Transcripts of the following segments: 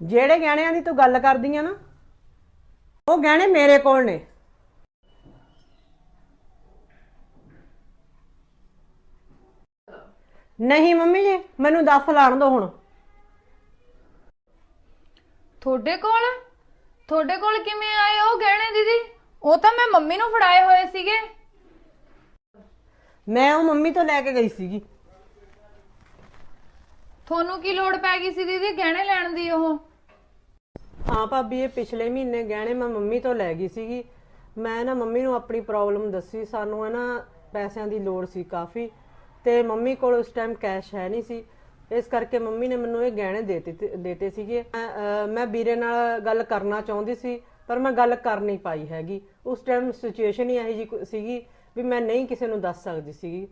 ਜਿਹੜੇ ਗਹਿਣਿਆਂ ਦੀ ਤੂੰ ਗੱਲ ਕਰਦੀ ਆ ਨਾ ਉਹ ਗਹਿਣੇ ਮੇਰੇ ਕੋਲ ਨੇ। ਨਹੀਂ ਮੰਮੀ ਜੀ ਮੈਨੂੰ ਦੱਸ ਲਾਣ ਦੋ ਹੁਣ। ਤੁਹਾਡੇ ਕੋਲ? ਤੁਹਾਡੇ ਕੋਲ ਕਿਵੇਂ ਆਏ ਉਹ ਗਹਿਣੇ ਦੀਦੀ? ਉਹ ਤਾਂ ਮੈਂ ਮੰਮੀ ਨੂੰ ਫੜਾਏ ਹੋਏ ਸੀਗੇ। ਮੈਂ ਉਹ ਮੰਮੀ ਤੋਂ ਲੈ ਕੇ ਗਈ ਸੀਗੀ। ਤੁਹਾਨੂੰ ਕੀ ਲੋੜ ਪੈ ਗਈ ਸੀ ਦੀਦੀ ਗਹਿਣੇ ਲੈਣ ਦੀ ਉਹ? ਹਾਂ ਭਾਬੀ ਇਹ ਪਿਛਲੇ ਮਹੀਨੇ ਗਹਿਣੇ ਮੈਂ ਮੰਮੀ ਤੋਂ ਲੈ ਗਈ ਸੀਗੀ। ਮੈਂ ਨਾ ਮੰਮੀ ਨੂੰ ਆਪਣੀ ਪ੍ਰੋਬਲਮ ਦੱਸੀ ਸਾਨੂੰ ਹੈ ਨਾ ਪੈਸਿਆਂ ਦੀ ਲੋੜ ਸੀ ਕਾਫੀ ਤੇ ਮੰਮੀ ਕੋਲ ਉਸ ਟਾਈਮ ਕੈਸ਼ ਹੈ ਨਹੀਂ ਸੀ। ਇਸ ਕਰਕੇ ਮੰਮੀ ਨੇ ਮੈਨੂੰ ਇਹ ਗਹਿਣੇ ਦੇ ਦਿੱਤੇ ਦੇਤੇ ਸੀਗੇ। ਮੈਂ, ਮੈਂ ਵੀਰੇ ਨਾਲ ਗੱਲ ਕਰਨਾ ਚਾਹੁੰਦੀ ਸੀ ਪਰ ਮੈਂ ਗੱਲ ਕਰ ਨਹੀਂ ਪਾਈ ਹੈਗੀ। ਉਸ ਟਾਈਮ ਸਿਚੁਏਸ਼ਨ ਹੀ ਇਹੋ ਜੀ ਸੀਗੀ ਵੀ ਮੈਂ ਨਹੀਂ ਕਿਸੇ ਨੂੰ ਦੱਸ ਸਕਦੀ ਸੀਗੀ।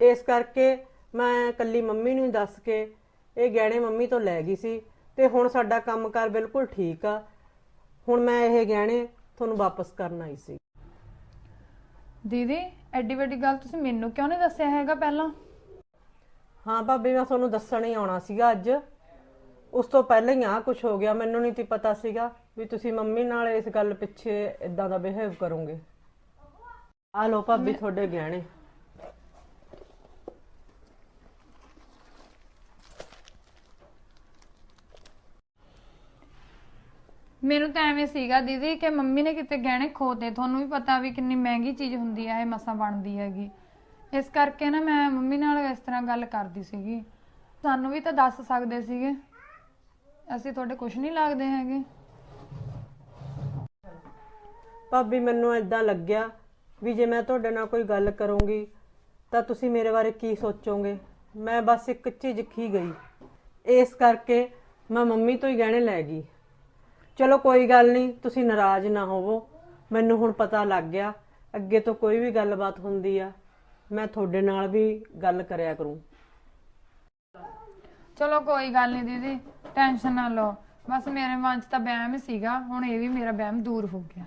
ਇਸ ਕਰਕੇ ਮੈਂ ਕੱਲੀ ਮੰਮੀ ਨੂੰ ਹੀ ਦੱਸ ਕੇ ਇਹ ਗਹਿਣੇ ਮੰਮੀ ਤੋਂ ਲੈ ਗਈ ਸੀ ਤੇ ਹੁਣ ਸਾਡਾ ਕੰਮਕਾਰ ਬਿਲਕੁਲ ਠੀਕ ਆ। ਹੁਣ ਮੈਂ ਇਹ ਗਹਿਣੇ ਤੁਹਾਨੂੰ ਵਾਪਸ ਕਰਨ ਆਈ ਸੀ। ਦੀਦੀ ਐਡੀ ਵੱਡੀ ਗੱਲ ਤੁਸੀਂ ਮੈਨੂੰ ਕਿਉਂ ਨਹੀਂ ਦੱਸਿਆ ਹੈਗਾ ਪਹਿਲਾਂ? ਹਾਂ ਭਾਬੀ ਮੈਂ ਤੁਹਾਨੂੰ ਦੱਸਣ ਹੀ ਆਉਣਾ ਸੀਗਾ ਅੱਜ। ਉਸ ਤੋਂ ਪਹਿਲਾਂ ਹੀ ਆ ਕੁਝ ਹੋ ਗਿਆ ਮੈਨੂੰ ਨਹੀਂ ਤੀ ਪਤਾ ਸੀਗਾ ਵੀ ਤੁਸੀਂ ਮੰਮੀ ਨਾਲ ਇਸ ਗੱਲ ਪਿੱਛੇ ਇਦਾਂ ਦਾ ਬਿਹੇਵ ਕਰੋਗੇ। ਆ ਲੋ ਭਾਬੀ ਤੁਹਾਡੇ ਗਹਿਣੇ। ਮੈਨੂੰ ਤਾਂ ਐਵੇਂ ਸੀਗਾ ਦੀਦੀ ਕਿ ਮੰਮੀ ਨੇ ਕਿਤੇ ਗਹਿਣੇ ਖੋਤੇ। ਤੁਹਾਨੂੰ ਵੀ ਪਤਾ ਵੀ ਕਿੰਨੀ ਮਹਿੰਗੀ ਚੀਜ਼ ਹੁੰਦੀ ਆ, ਇਹ ਮਸਾਂ ਬਣਦੀ ਹੈਗੀ। ਇਸ ਕਰਕੇ ਨਾ ਮੈਂ ਮੰਮੀ ਨਾਲ ਇਸ ਤਰ੍ਹਾਂ ਗੱਲ ਕਰਦੀ ਸੀਗੀ। ਸਾਨੂੰ ਵੀ ਤਾਂ ਦੱਸ ਸਕਦੇ ਸੀਗੇ। ਅਸੀਂ ਤੁਹਾਡੇ ਕੁਝ ਨਹੀਂ ਲੱਗਦੇ ਹੈਗੇ। ਭਾਬੀ, ਮੈਨੂੰ ਇਦਾਂ ਲੱਗਿਆ ਵੀ ਜੇ ਮੈਂ ਤੁਹਾਡੇ ਨਾਲ ਕੋਈ ਗੱਲ ਕਰੂੰਗੀ, ਤਾਂ ਤੁਸੀਂ ਮੇਰੇ ਬਾਰੇ ਕੀ ਸੋਚੋਗੇ? ਮੈਂ ਬਸ ਇੱਕ ਝਿਜਕੀ ਗਈ। ਇਸ ਕਰਕੇ ਮੈਂ ਮੰਮੀ ਤੋਂ ਹੀ ਗਹਿਣੇ ਲੈ ਗਈ। ਚਲੋ ਕੋਈ ਗੱਲ ਨਹੀਂ, ਤੁਸੀਂ ਨਾਰਾਜ਼ ਨਾ ਹੋਵੋ। ਮੈਨੂੰ ਹੁਣ ਪਤਾ ਲੱਗ ਗਿਆ, ਅੱਗੇ ਤੋਂ ਕੋਈ ਵੀ ਗੱਲਬਾਤ ਹੁੰਦੀ ਆ, ਮੈਂ ਤੁਹਾਡੇ ਨਾਲ ਵੀ ਗੱਲ ਕਰਿਆ ਕਰੂੰ। ਚਲੋ ਕੋਈ ਗੱਲ ਨਹੀਂ ਦੀਦੀ, ਟੈਨਸ਼ਨ ਨਾ ਲਓ। ਬਸ ਮੇਰੇ ਮਨ 'ਚ ਤਾਂ ਵਹਿਮ ਸੀਗਾ, ਹੁਣ ਇਹ ਵੀ ਮੇਰਾ ਵਹਿਮ ਦੂਰ ਹੋ ਗਿਆ।